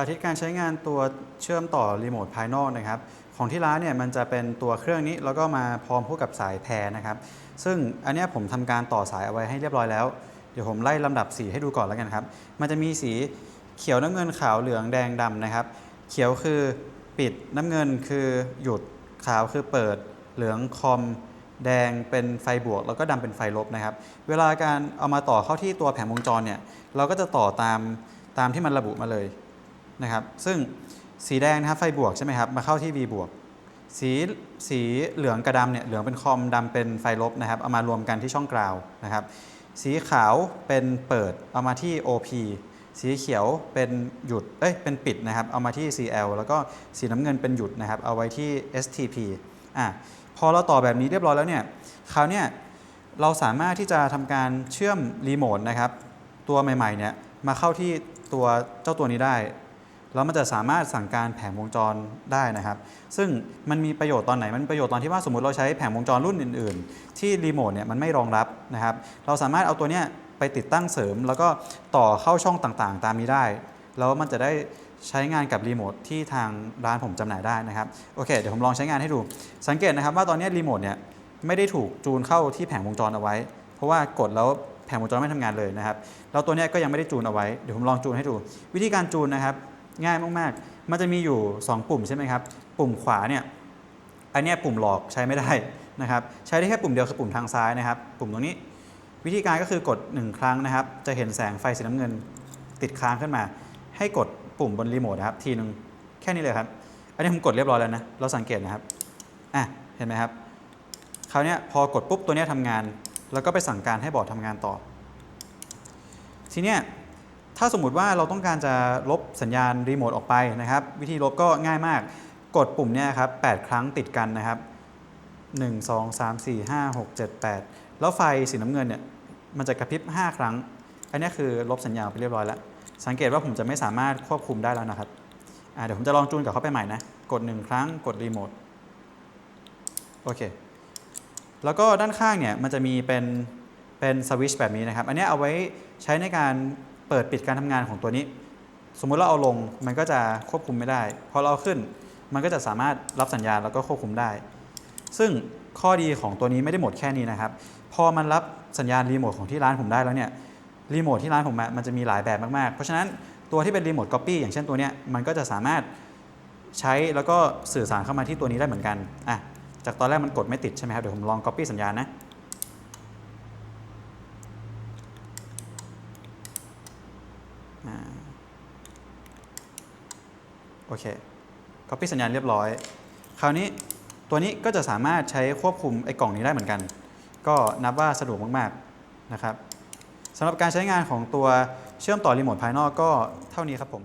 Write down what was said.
าธิตการใช้งานตัวเชื่อมต่อรีโมทภายนอกนะครับ ของที่ร้านเนี่ยมันจะเป็นตัวเครื่องนี้แล้วก็มาพร้อมคู่กับสายแพรนะครับ ซึ่งอันนี้ผมทำการต่อสายเอาไว้ให้เรียบร้อยแล้ว เดี๋ยวผมไล่ลำดับสีให้ดูก่อนแล้วกันครับ มันจะมีสีเขียวน้ำเงินขาวเหลืองแดงดำนะครับ เขียวคือปิดน้ำเงินคือหยุดขาวคือเปิด เหลืองคอมแดงเป็นไฟบวก แล้วก็ดำเป็นไฟลบนะครับ เวลาการเอามาต่อเข้าที่ตัวแผงวงจรเนี่ยเราก็จะต่อตามตามที่มันระบุมาเลย นะครับ ซึ่งสีแดงนะครับไฟบวกใช่ไหมครับมาเข้าที่ V บวกสีสีเหลืองกับดำเนี่ยเหลืองเป็นคอมดำเป็นไฟลบนะครับเอามารวมกันที่ช่องกราวนะครับ สีขาวเป็นเปิดเอามาที่ OP สีเขียวเป็นหยุดเอ้ยเป็นปิดนะครับเอามาที่ CL แล้วก็สีน้ำเงินเป็นหยุดนะครับเอาไว้ที่ STP อะพอเราต่อแบบนี้เรียบร้อยแล้วเนี่ยคราวเนี้ยเราสามารถที่จะทำการเชื่อมรีโมทนะครับตัวใหม่ๆเนี่ยมาเข้าที่ตัวเจ้าตัวนี้ได้ แล้วมันจะสามารถสั่งการแผงวงจรได้นะครับ ซึ่งมันมีประโยชน์ตอนไหน มันมประโยชน์ตอนที่ว่าสมมติเราใช้แผงวงจรรุ่นอื่น ๆ ที่รีโมทเนี่ยมันไม่รองรับนะครับ เราสามารถเอาตัวเนี้ยไปติดตั้งเสริม แล้วก็ต่อเข้าช่องต่างๆ ตามนี้ได้ แล้วมันจะได้ใช้งานกับรีโมทที่ทางร้านผมจำหน่ายได้นะครับ โอเค เดี๋ยวผมลองใช้งานให้ดู สังเกตนะครับว่าตอนนี้รีโมทเนี่ยไม่ได้ถูกจูนเข้าที่แผงวงจรเอาไว้ เพราะว่ากดแล้วแผงวงจรไม่ทำงานเลยนะครับ แล้วตัวนี้ก็ยังไม่ได้จูนเอาไว้ เดี๋ยวผมลองจูนให้ดู วิธีการจูนนะครับ ง่ายมากๆ มันจะมีอยู่ 2 ปุ่มใช่ไหมครับ ปุ่มขวาเนี่ย อันนี้ปุ่มหลอกใช้ไม่ได้นะครับ ใช้ได้แค่ปุ่มเดียวคือปุ่มทางซ้ายนะครับ ปุ่มตรงนี้ วิธีการก็คือกด 1 ครั้งนะครับ จะเห็นแสงไฟสีน้ำเงินติดค้างขึ้นมา ให้กดปุ่มบนรีโมทนะครับ ทีนึงแค่นี้เลยครับ อันนี้ผมกดเรียบร้อยแล้วนะ เราสังเกตนะครับ อะ เห็นไหมครับ คราวนี้พอกดปุ๊บตัวนี้ยทำงาน แล้วก็ไปสั่งการให้บอร์ดทำงานต่อ ทีเนี้ย ถ้าสมมติว่าเราต้องการจะลบสัญญาณรีโมทออกไปนะครับ วิธีลบก็ง่ายมาก กดปุ่มเนี่ยครับ8ครั้งติดกันนะครับ 1 2 3 4 5 6 7 8 แล้วไฟสีน้ำเงินเนี่ยมันจะกระพริบ 5 ครั้ง อันนี้คือลบสัญญาณไปเรียบร้อยแล้ว สังเกตว่าผมจะไม่สามารถควบคุมได้แล้วนะครับเดี๋ยวผมจะลองจูนกับเขาไปใหม่นะ กด 1 ครั้งกดรีโมทโอเค แล้วก็ด้านข้างเนี่ยมันจะมีเป็นเป็นสวิตช์แบบนี้นะครับ อันนี้เอาไว้ใช้ในการ เปิดปิดการทำงานของตัวนี้ สมมุติเราเอาลงมันก็จะควบคุมไม่ได้ พอเราเอาขึ้นมันก็จะสามารถรับสัญญาณแล้วก็ควบคุมได้ ซึ่งข้อดีของตัวนี้ไม่ได้หมดแค่นี้นะครับ พอมันรับสัญญาณรีโมทของที่ร้านผมได้แล้วเนี่ยรีโมทที่ร้านผมมันจะมีหลายแบบมากๆ เพราะฉะนั้นตัวที่เป็นรีโมทก๊อปปี้อย่างเช่นตัวเนี้ยมันก็จะสามารถใช้แล้วก็สื่อสารเข้ามาที่ตัวนี้ได้เหมือนกันอะจากตอนแรกมันกดไม่ติดใช่ไหมครับเดี๋ยวผมลองก๊อปปี้สัญญาณนะ โอเค copy สัญญาณเรียบร้อย คราวนี้ตัวนี้ก็จะสามารถใช้ควบคุมไอ้กล่องนี้ได้เหมือนกัน ก็นับว่าสะดวกมากๆนะครับสำหรับการใช้งานของตัวเชื่อมต่อรีโมทภายนอกก็เท่านี้ครับผม